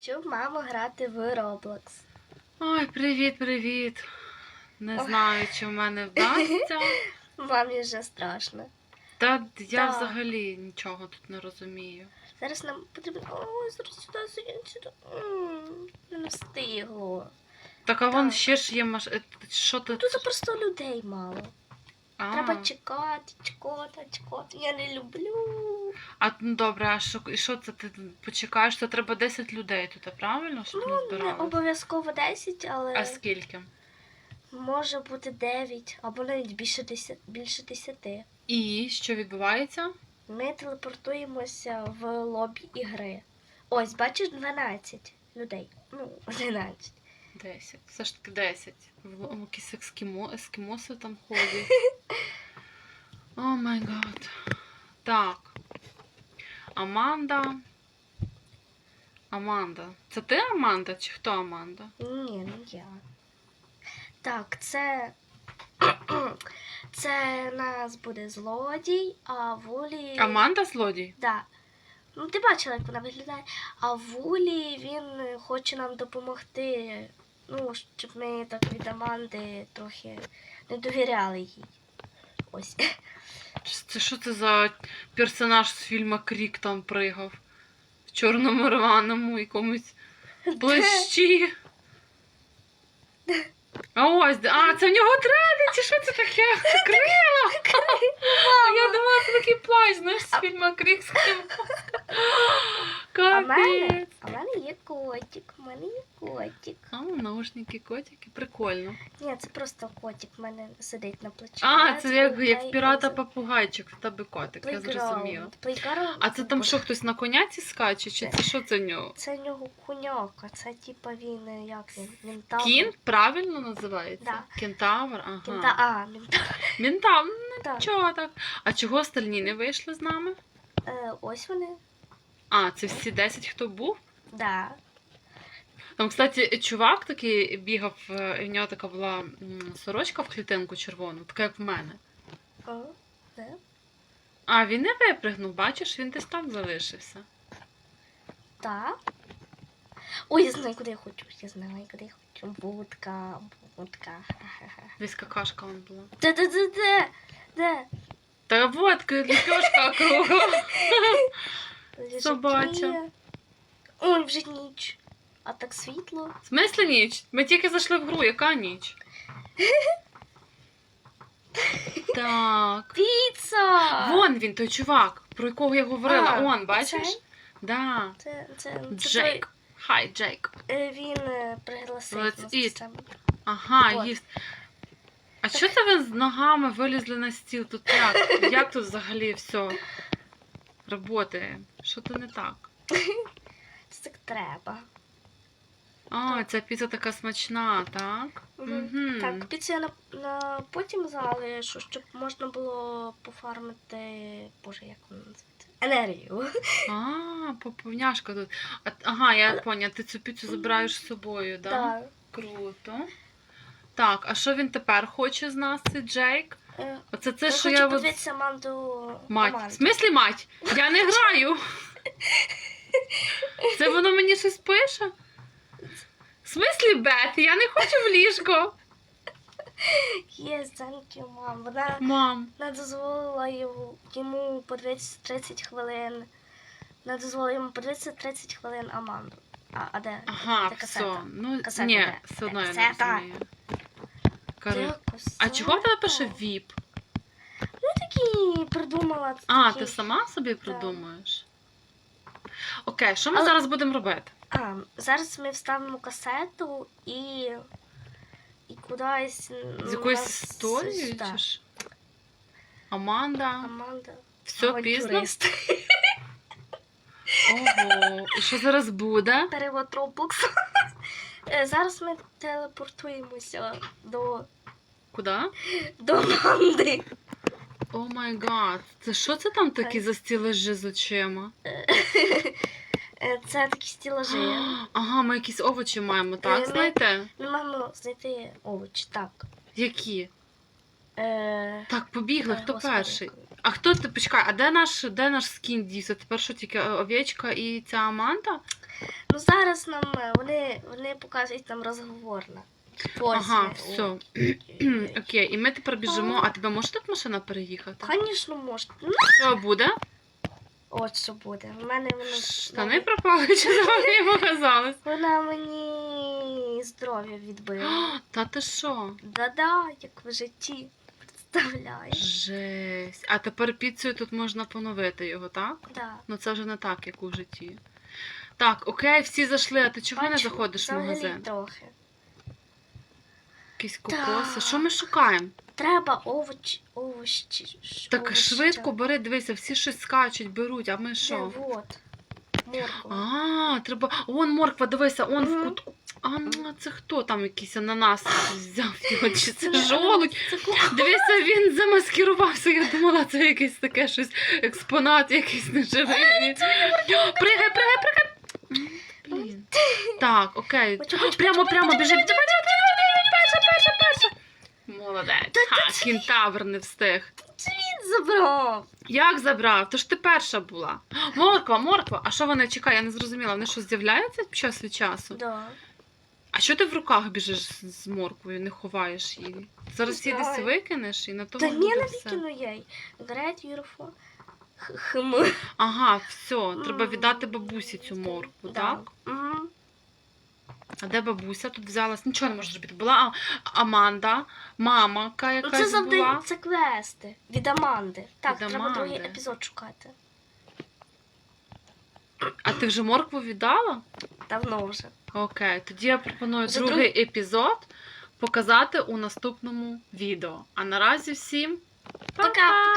Щоб мама грати в Roblox. Ой, привіт, привіт. Не Ой. знаю, чи в мене вдасться. Мамі вже страшно. Та я Так. взагалі нічого тут не розумію. Зараз нам потрібно. Ой, зараз сюди, сюди, сюди. М, Не встигло. Так, а вон Так. ще ж є маш... е, Що тут? Тут просто людей мало. А, Треба чекати, чекати, чекати. Я не люблю. А ну добре, а що, і що це ти почекаєш? То треба 10 людей тут, правильно? Щоб Ну, не збирали? обов'язково 10, але А скільки? може бути 9 або навіть більше 10. Більше 10. І що відбувається? Ми телепортуємося в лобі ігри. Ось, бачиш, 12 людей. Ну, 11. 10. Все ж таки 10. В- Якісь ескімо... ескімоси там ходять. О май гад. Так. Аманда. Аманда. Це ти Аманда чи хто Аманда? Ні, не я. Так, це. Це нас буде злодій, а Вулі. Аманда злодій? Да. Ну, ти бачила, як вона виглядає. А Вулі він хоче нам допомогти. Ну, щоб ми так від Аманди трохи не довіряли їй. Ось. Це що це за персонаж з фільму Крік там пригав? В чорному рваному якомусь плащі. А ось, а, це в нього трелі, чи що це таке? Крила! А я думала, це такий плащ, знаєш, з фільму Крік з Капець. А в мене є котик, в мене є котик. А, наушники, котики, прикольно. Ні, це просто котик в мене сидить на плечі. А, це як, як в пірата попугайчик, в тебе котик, я Playground. зрозуміла. Playground. А це там що, хтось на коняці скаче, чи це що це в нього? Це в нього куняка, це типа він, як він, ментал. Кін правильно називається? Да. Кентавр, ага. Кінта, а, ментал. Мінтав, ну чого так. А чого остальні не вийшли з нами? Е, ось вони. А, це всі 10, хто був? Да. Там, кстати, чувак такий бігав, е, і в нього така була сорочка в клітинку червону, така як в мене. О, да. А, він не випригнув, бачиш, він десь там залишився. Так. Ой, я знаю, куди я хочу. Я знаю, куди я хочу. Будка, будка. Десь какашка вон була. Де, де, де, де? Де? Та вот, ліпешка кругом. Собача. Ой, вже ніч. А так світло. В смислі ніч? Ми тільки зайшли в гру, яка ніч? Так. Піца! Вон він, той чувак, про якого я говорила. А, Он, бачиш? оцей? Да. Це, це, це Джейк. Хай, Джейк. е, він е, пригласив Let's нас eat. Ага, Вот. їсть. А що це ви з ногами вилізли на стіл? Тут як? Як тут взагалі все працює? Що то не так? Треба. А, ця піца така смачна, так? Мгм. Так, піцу я на, на потім залишу, щоб можна було пофармити. Боже, як вона називається? Енергію. А, поповняшка тут. А, ага, я Але- поняла, ти цю піцу забираєш з собою, так? Так. Круто. Так, а що він тепер хоче з нас, цей Джейк? Е, Оце це, я що хочу я. Мать. Аманду. В смислі мать? Я не граю. Це воно мені щось пише? В смислі Бет? Я не хочу в ліжко. Є, thank you, мам. Вона, Мам. вона дозволила йому, йому подивитися 30 хвилин. Вона дозволила йому подивитися 30 хвилин Аманду. А, а де? Ага, Де все. касета? Ну, Касета ні, де? все одно я не Касета. розумію. Де А чого в тебе пише ВІП? Ну такі придумала. А, такі. ти сама собі придумаєш? Окей, що ми Але- зараз будемо робити? А, зараз ми вставимо касету і. І кудись. З якоюсь історією? Так. чи ж? Аманда. Аманда. Все пізно? авантюрист. Ого. І що зараз буде? Перевод Roblox. Е, Зараз ми телепортуємося до, Куди? до Аманди. О май гад. Це що це там такі за стілежі з очима? Е, Це такі стілажі. Ага, ми якісь овочі маємо, Е, так? Знаєте? Ми маємо знайти овочі, так. Які? Е, Так, побігли, хто Господи. перший? А хто ти почекай, а де наш, де наш скін дійсно? Тепер що тільки е, овечка і ця Аманда? Ну зараз нам е, вони, вони показують нам розговорно. Ага, все. Окей, і ми тепер біжимо. А тебе може тут машина переїхати? Звісно, можна. Ну, Що буде? от що буде. У мене воно. Штани пропали, чи взагалі показалось? Вона мені здоров'я відбила. Та ти що? Да-да, як в житті. Представляєш? Жесть. А тепер піцею тут можна поновити його, так? Да. Ну це вже не так, як у житті. Так, окей, всі зайшли, а ти чого не Бачу, заходиш в взагалі магазин? трохи. Якісь кокоси. Що ми шукаємо? Треба овочі, овощі. ш- Так овощі. швидко бери, дивися, всі щось скачуть, беруть, а ми Де, що? вот. Морква. А, треба. Вон морква, дивися, он в кутку. А ну, це хто там якийсь ананас взяв його? Чи це жолудь? Дивися, він замаскирувався. Я думала, це якесь таке щось експонат, якийсь неживий. Пригай, пригай, пригай. Блін. Так, окей. Прямо, прямо, біжи. Молодець. Ха, кінтавр не встиг. Він забрав. Як забрав? То ж ти перша була. Морква, морква. А що вони чекай, я не зрозуміла. Вони що з'являються час від часу? Да. А що ти в руках біжиш з з морквою, не ховаєш її? Зараз її десь знаю. викинеш і на тому Та ні, буде не все. викину я й. Great beautiful. Хм. Ага, все, треба віддати бабусі цю моркву, так? Мгм. А де бабуся тут взялась? Нічого не можу зробити. Була А- Аманда, мама, яка Ну, якась це завдання, була. це квести від Аманди. Так, Від треба Аманди. другий епізод шукати. А ти вже моркву віддала? Давно вже. Окей, тоді я пропоную Вже другий епізод показати у наступному відео. А наразі всім! Па-па!